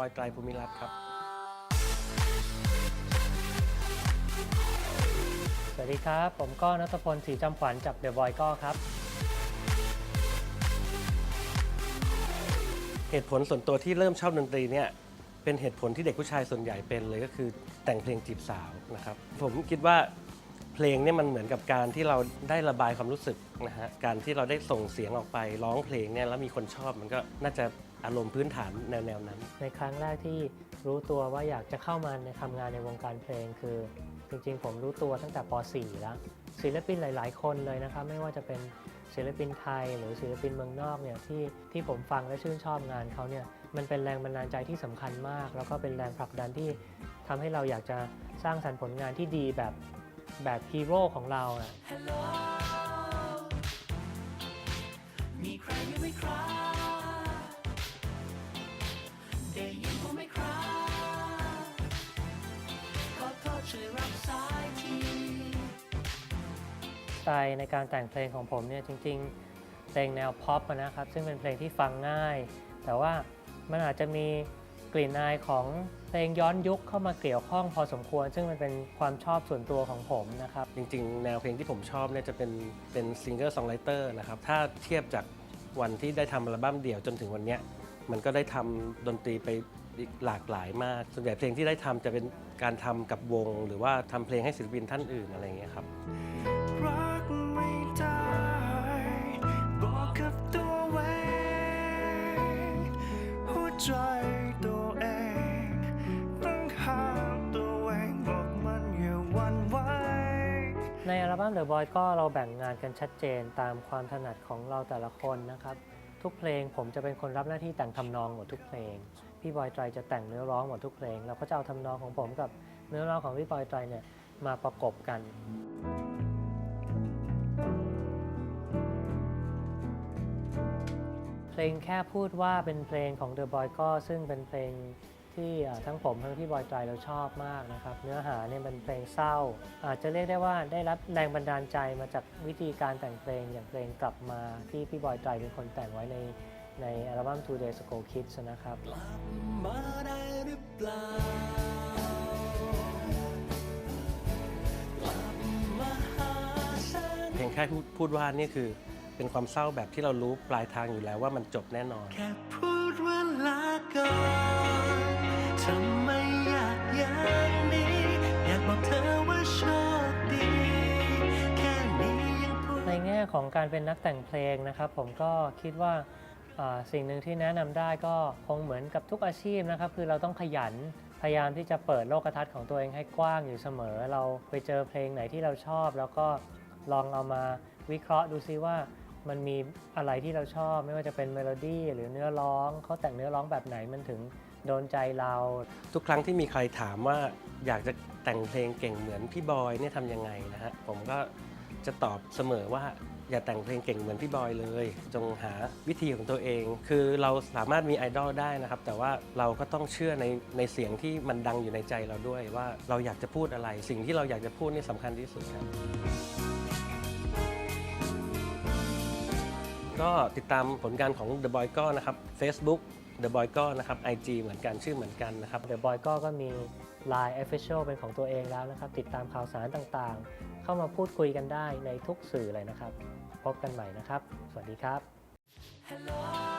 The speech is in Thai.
อยไตรภูมิรัตน์ครับสวัสดีครับ ผมก็นัทพลศรีจำขวัญจากเดอะบอยก็ครับ เหตุผลส่วนตัวที่เริ่มชอบดนตรีเนี่ยเป็นเหตุผลที่เด็กผู้ชายส่วนใหญ่เป็นเลยก็คือแต่งเพลงจีบสาวนะครับ ผมคิดว่า เพลงเนี่ยมันเหมือนกับการที่เราได้ระบายความรู้สึกนะฮะการที่เราได้ส่งเสียงออกไปร้องเพลงเนี่ยแล้วมีคนชอบมันก็น่าจะอารมณ์พื้นฐานแนวๆนั้น ในครั้งแรกที่รู้ตัวว่าอยากจะเข้ามาในทำงานในวงการเพลงคือ จริงๆ ผมรู้ตัวตั้งแต่ป .4 แล้ว ศิลปินหลาย ๆ คนเลยนะครับ ไม่ว่าจะเป็นศิลปินไทย หรือศิลปินเมืองนอกเนี่ยที่ที่ผมฟังและชื่นชอบงานเขาเนี่ยมันเป็นแรงบันดาลใจที่สำคัญมาก แล้วก็เป็นแรงผลักดันที่ทำให้เราอยากจะสร้างสรรค์ผลงานที่ดีแบบ แบบฮีโร่ของเราอะมีใครยังไม่คราได้ยินผมไหมครับขอโทษช่วยรับสายที สไตล์ในการแต่งเพลงของผมเนี่ยจริงๆเพลงแนวพ็อปอะนะครับ ซึ่งเป็นเพลงที่ฟังง่าย แต่ว่ามันอาจจะมี กลิ่นอายของเพลงย้อนยุคเข้ามาเกี่ยวข้องพอสมควร ซึ่งมันเป็นความชอบส่วนตัวของผมนะครับ จริงๆ แนวเพลงที่ผมชอบเนี่ยจะเป็นเป็นซิงเกิลซองไรเตอร์นะครับ ถ้าเทียบจากวันที่ได้ทำอัลบั้มเดี่ยวจนถึงวันเนี้ยมันก็ได้ทำดนตรีไปอีกหลากหลายมาก ส่วนใหญ่เพลงที่ได้ทำจะเป็นการทำกับวง หรือว่าทำเพลงให้ศิลปินท่านอื่นอะไรอย่างเงี้ยครับรักไม่ได้บอกกับตัวเองหัวใจ ในอัลบั้ม The Boy ก็เราแบ่งงานกันชัดเจนตามความถนัดของเราแต่ละคนนะครับ ทุกเพลงผมจะเป็นคนรับหน้าที่แต่งทำนองหมดทุกเพลง พี่บอยไตรจะแต่งเนื้อร้องหมดทุกเพลง เราก็จะเอาทำนองของผมกับเนื้อร้องของพี่บอยไตรเนี่ยมาประกบกันเพลงแค่พูดว่าเป็นเพลงของ The Boy ก็ซึ่งเป็นเพลง ที่อ่าทั้งผมทั้งพี่บอยไตรเราชอบมากนะครับ เนื้อหาเนี่ยเป็นเพลงเศร้า อาจจะเรียกได้ว่าได้รับแรงบันดาลใจมาจากวิธีการแต่งเพลงอย่างเพลงกลับมาที่พี่บอยไตรเป็นคนแต่งไว้ในในอัลบั้ม Two Days Ago Kids นะครับกลับมาได้หรือเปล่ากลับมาหาฉันเพลงแค่พูดพูดว่านี่คือเป็นความเศร้าแบบที่เรารู้ปลายทางอยู่แล้วว่ามันจบแน่นอน แค่พูดว่าลาก่อน ในแง่ของการเป็นนักแต่งเพลงนะครับ ผมก็คิดว่าสิ่งหนึ่งที่แนะนำได้ก็คงเหมือนกับทุกอาชีพนะครับ คือเราต้องขยันพยายามที่จะเปิดโลกทัศน์ของตัวเองให้กว้างอยู่เสมอ เราไปเจอเพลงไหนที่เราชอบ แล้วก็ลองเอามาวิเคราะห์ดูซิว่ามันมีอะไรที่เราชอบ ไม่ว่าจะเป็นเมโลดี้หรือเนื้อร้องเขาแต่งเนื้อร้องแบบไหนมันถึง โดนใจเรา ทุกครั้งที่มีใครถามว่าอยากจะแต่งเพลงเก่งเหมือนพี่บอยเนี่ยทำยังไงนะฮะผมก็จะตอบเสมอว่าอย่าแต่งเพลงเก่งเหมือนพี่บอยเลย จงหาวิธีของตัวเอง คือเราสามารถมีไอดอลได้นะครับ แต่ว่าเราก็ต้องเชื่อในในเสียงที่มันดังอยู่ในใจเราด้วยว่าเราอยากจะพูดอะไร สิ่งที่เราอยากจะพูดนี่สำคัญที่สุดครับ ก็ติดตามผลงานของ The Boy ก็นะครับ Facebook The Boy ก็นะครับ IG เหมือนกันชื่อเหมือนกันนะครับ The Boy ก็ก็มี Line Official เป็นของตัวเองแล้วนะครับ ติดตามข่าวสารต่างๆ เข้ามาพูดคุยกันได้ในทุกสื่อเลยนะครับ พบกันใหม่นะครับ สวัสดีครับ Hello